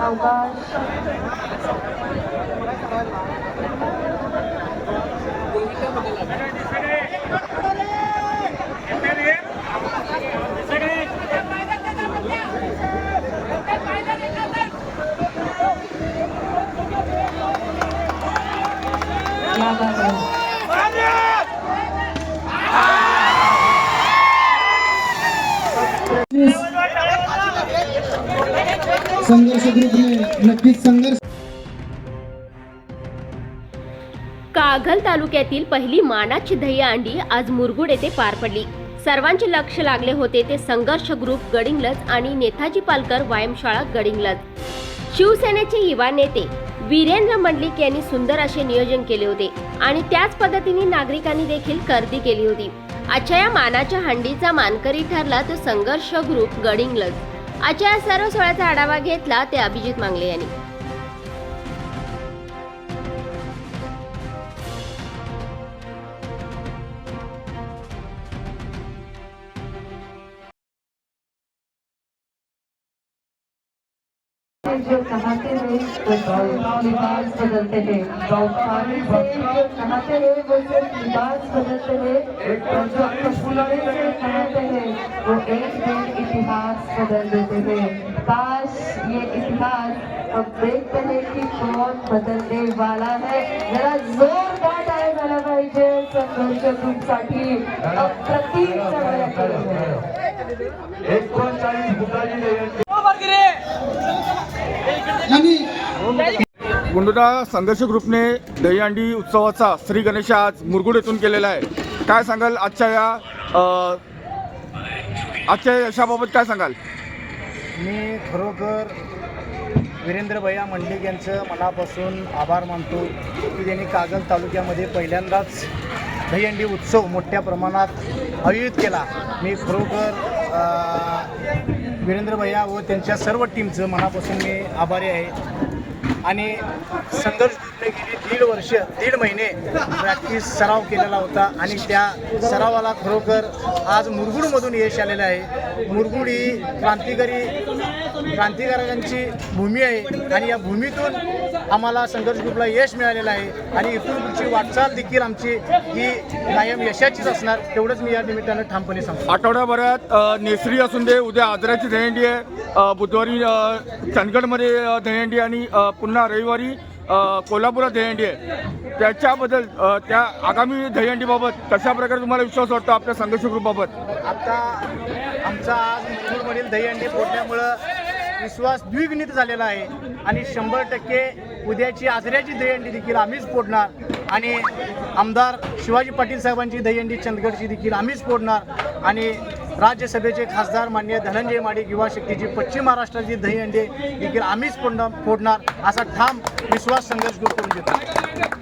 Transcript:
सावकाश क्या बात है संघर्ष ग्रुपने नक्कीच संघर्ष. कागल तालुक्यातील पहिली मानाची दहीहंडी आज मुरगुड येथे पार पडली. सर्वांचे लक्ष लागले होते ते संघर्ष ग्रुप गडिंगलज आणि नेताजी पालकर व्यायामशाळा गडिंगलज. शिवसेनेचे युवा नेते वीरेंद्र मंडलिक यांनी सुंदर असे नियोजन केले होते आणि त्याच पद्धतीने नागरिकांनी देखील गर्दी केली होती. आजच्या या मानाच्या हंडीचा मानकरी ठरला तो संघर्ष ग्रुप गडिंगलज. आजच्या सर्व सोहळ्याचा आढावा घेतला ते अभिजित मांगले यांनी. जो हैं वो लिबास बदलते हैं हैं वो सिर्फ लिबास बदलते हैं हैं वो एक इतिहास बदल देते हैं काश ये इतिहास अब देखते हैं कि कौन बदलने वाला है। जरा जोरदार टाळ्या झाल्या पाहिजे संघर्ष ग्रुपसाठी अप्रतिम टाळ्या पाहिजे एकोणचाळीस भूताजी जयंती गुंडुदा संघर्ष ग्रुपने दहीहंडी उत्सवाचा श्री गणेश आज मुरगुड येथून केलेला आहे. काय सांगाल आजच्या या आजच्या यशाबाबत काय सांगाल? मी खरोखर वीरेंद्र भैया मंडलिक यांचं मनापासून आभार मानतो की त्यांनी कागल तालुक्यामध्ये पहिल्यांदाच दहीहंडी उत्सव मोठ्या प्रमाणात आयोजित केला. मी खरोखर वीरेंद्र भैया व त्यांच्या सर्व टीमचं मनापासून मी आभारी आहे. आणि संघर्ष ग्रुपने गेली दीड वर्ष दीड महिने प्रॅक्टिस सराव केलेला होता. आणि त्या सरावाला खरोखर आज मुरगुडमधून यश आलेलं आहे. मुरगुड ही क्रांतिकारी क्रांतिकारकांची भूमी आहे. आणि या भूमीतून आम्हाला संघर्ष ग्रुपला यश मिळालेलं आहे आणि इथून पुढची वाटचाल देखील आमची ही कायम यशाचीच असणार तेवढंच मी या निमित्तानं ठामपणे सांगतो. आठवड्याभरात नेसरी असून दे उद्या आजराची दहीहंडी आहे. बुधवारी चंदगडमध्ये दहीहंडी आणि पुन्हा रविवारी कोल्हापुरात दहीहंडी आहे. त्याच्याबद्दल त्या आगामी दहीहंडीबाबत कशा प्रकारे तुम्हाला विश्वास वाटतो आपल्या संघर्ष ग्रुपबाबत? आता आमचा आज मुरगुडमधील दहीहंडी फोडण्यामुळं विश्वास द्विगुणित झालेला आहे. आणि शंभर टक्के उद्याची आजऱ्याची दहीहंडी देखील आम्हीच फोडणार. आणि आमदार शिवाजी पाटील साहेबांची दहीहंडी चंदगडची देखील आम्हीच फोडणार. आणि राज्यसभेचे खासदार मान्य धनंजय माडिक युवा शक्तीची पश्चिम महाराष्ट्राची दहीहंडी देखील आम्हीच फोडणार फोडणार असा ठाम विश्वास संघर्ष करून देतो.